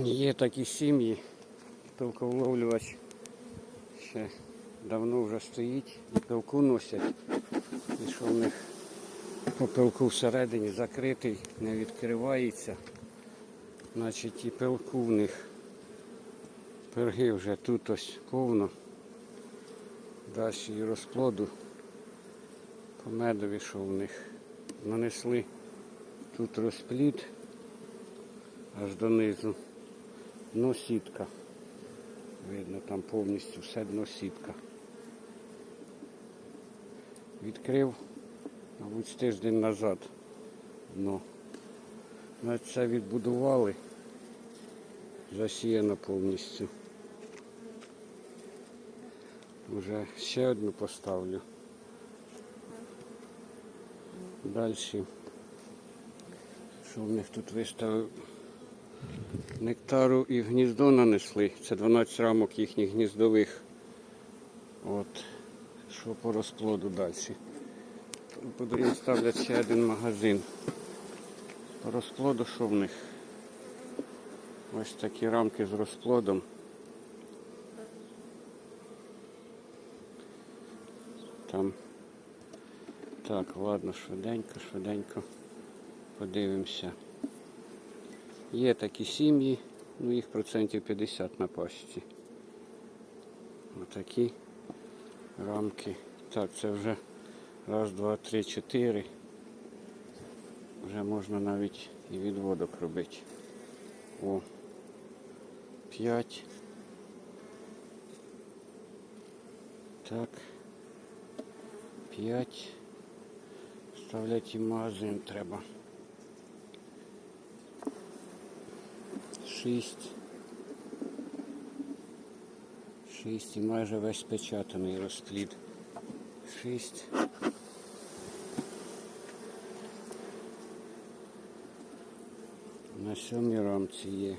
Є такі сім'ї, пилковловлювач ще давно вже стоїть і пилку носять. І що в них по пилку всередині закритий, не відкривається. Значить і пилку в них пирги вже тут ось повно. Далі і розплоду по медові, що в них нанесли тут розплід аж донизу. Дно сітка. Видно, там повністю все дно сітка. Відкрив, мабуть, тиждень назад дно. Значить, це відбудували. Засіяно повністю. Уже ще одну поставлю. Далі. Що в них тут виставив? Нектару і гніздо нанесли. Це 12 рамок їхніх гніздових. От. Що по розплоду далі. Подивіться, ставлять ще один магазин. По розплоду що в них? Ось такі рамки з розплодом. Там. Так, ладно, швиденько, швиденько подивимося. Є такі сім'ї, ну їх процентів 50 на пасіці. Отакі рамки. Так, це вже раз, два, три, чотири. Вже можна навіть і відводок робити. О, п'ять. Так. П'ять. Вставляти і магазин треба. Шість. Шість і майже весь спечатаний розплід. Шість. На сьомій рамці є.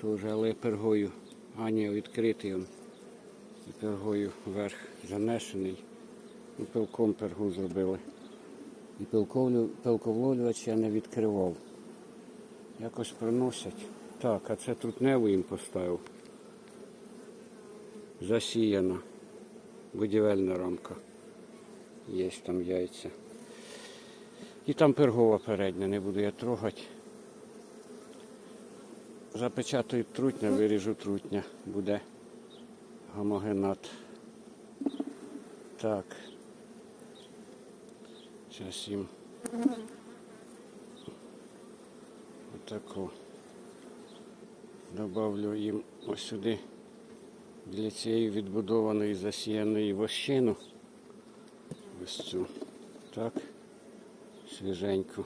Теж, але пергою. А ні, відкритий він. Пергою вверх занесений. І пилком пергу зробили. І пилковлю, пилковловлювач я не відкривав. Якось приносять. Так, а це тут неву їм поставив. Засіяна. Будівельна рамка. Є там яйця. І там пергова передня, не буду я трогати. Запечатаю трутня, виріжу трутня. Буде гомогенат. Так. Зараз їм отаку. Добавлю їм ось сюди для цієї відбудованої засіяної вощину. Ось цю. Так. Свіженьку.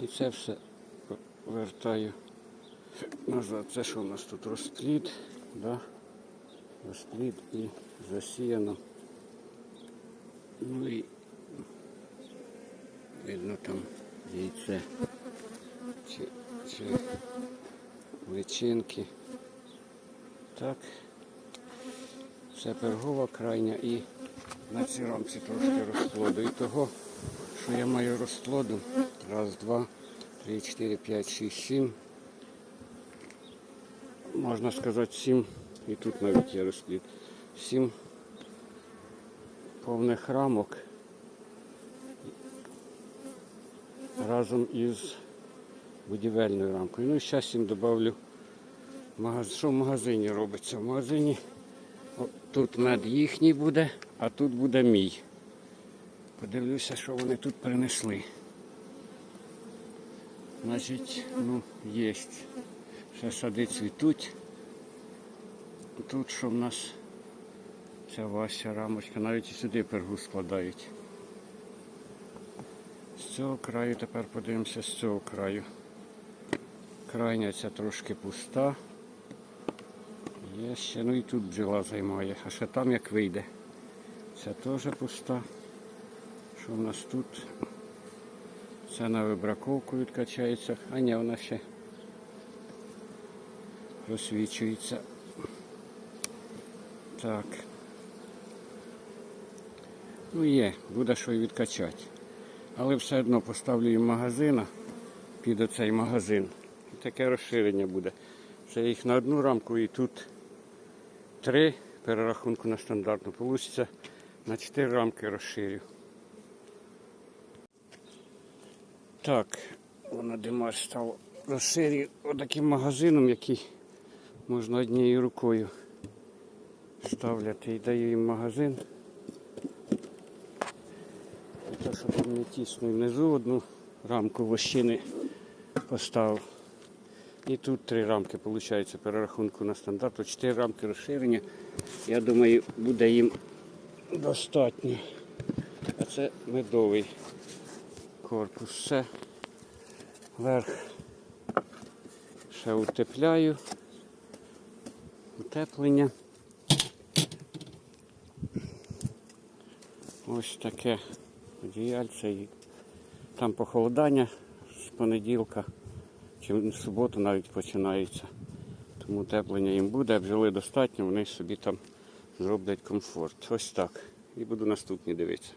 І це все вертаю назад. Це що у нас тут розплід, да? розплід і засіяно. Ну і видно там яйце чи, чи личинки. Так. Це пергова крайня і на цій рамці трошки розплоду. І того, що я маю розплоду. Раз, два, три, чотири, п'ять, шість, сім. Можна сказати сім. І тут навіть є розплід. Сім повних рамок разом із будівельною рамкою. Ну і зараз їм додавлю. Що в магазині робиться? В магазині о, тут мед їхній буде, а тут буде мій. Подивлюся, що вони тут принесли. Значить, ну, є. Ще сади цвітуть. Тут що в нас ця Вася рамочка, навіть і сюди пергу складають. З цього краю тепер подивимося з цього краю. Крайня ця трошки пуста. Є ще, ну і тут бджола займає, а ще там як вийде. Ця теж пуста. Що в нас тут? Це на вибраковку відкачається, а ні, вона ще просвічується. Так. Ну є, буде що і відкачати. Але все одно поставлю їм магазина під оцей магазин, таке розширення буде. Це їх на одну рамку і тут три перерахунку на стандартну. Получиться на чотири рамки розширю. Так, воно Димаш став розширює отаким магазином, який можна однією рукою ставляти і даю їм магазин. То, щоб не тісно. Внизу одну рамку вощини поставив. І тут три рамки, виходить, перерахунку на стандарт. От Чотири рамки розширення. Я думаю, буде їм достатньо. А це медовий корпус. Все. Верх ще утепляю. Утеплення. Ось таке одіяльце. Там похолодання з понеділка чи в суботу навіть починається. Тому теплення їм буде, бджоли достатньо, вони собі там зроблять комфорт. Ось так. І буду наступні дивитися.